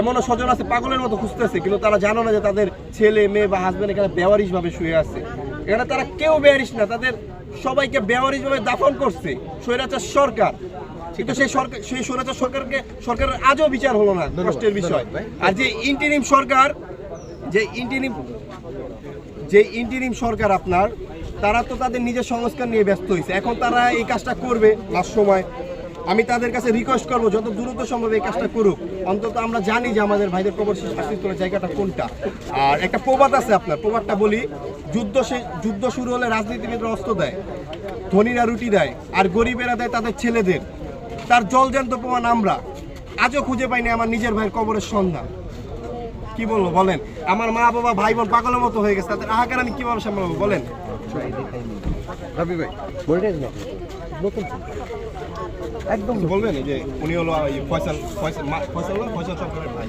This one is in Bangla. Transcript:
এমনও স্বজন আছে পাগলের মতো খুঁজতেছে কিন্তু তারা জানো না যে তাদের ছেলে মেয়ে বা হাজবেন্ড এখানে বেওয়ারিশ ভাবে শুয়ে আছে। এখানে তারা কেউ বেয়ারিশ না তাদের সবাইকে বেওয়ারিশ ভাবে দাফন করছে স্বৈরাচার সরকার। কিন্তু সেই সরকার সেই স্বৈরাচার সরকারকে সরকারের আজও বিচার হলো না কষ্টের বিষয়। আর যে ইন্টিরিম সরকার যে ইন্টিরিম যে ইন্টিরিম সরকার আপনার তারা তো তাদের নিজের সংস্কার নিয়ে ব্যস্ত হয়েছে। এখন তারা এই কাজটা করবে লাস্ট সময়। আমি তাদের কাছে রিকোয়েস্ট করব, যত দ্রুত সম্ভব এই কাজটা করুক। অন্তত আমরা জানি যে আমাদের ভাইদের কবর করার জায়গাটা কোনটা। আর একটা প্রবাদ আছে আপনার, প্রবাদটা বলি, যুদ্ধ যুদ্ধ শুরু হলে রাজনীতিবিদরা অস্ত্র দেয়, ধনীরা রুটি দেয়, আর গরিবেরা দেয় তাদের ছেলেদের। তার জলজান্ত প্রমাণ আমরা। আজও খুঁজে পাইনি আমার নিজের ভাইয়ের কবরের সন্ধান। কি বলব, বলেন? আমার মা বাবা, ভাই বোন পাগলের মতো হয়ে গেছে, তাদের আহাকার আমি কীভাবে সামলাবো, বলেন? রবি ভাই একদম বলবেন? যে উনি হলো ফয়সাল ফয়সাল ফয়সাল? ফয়সাল সরকারের ভাই।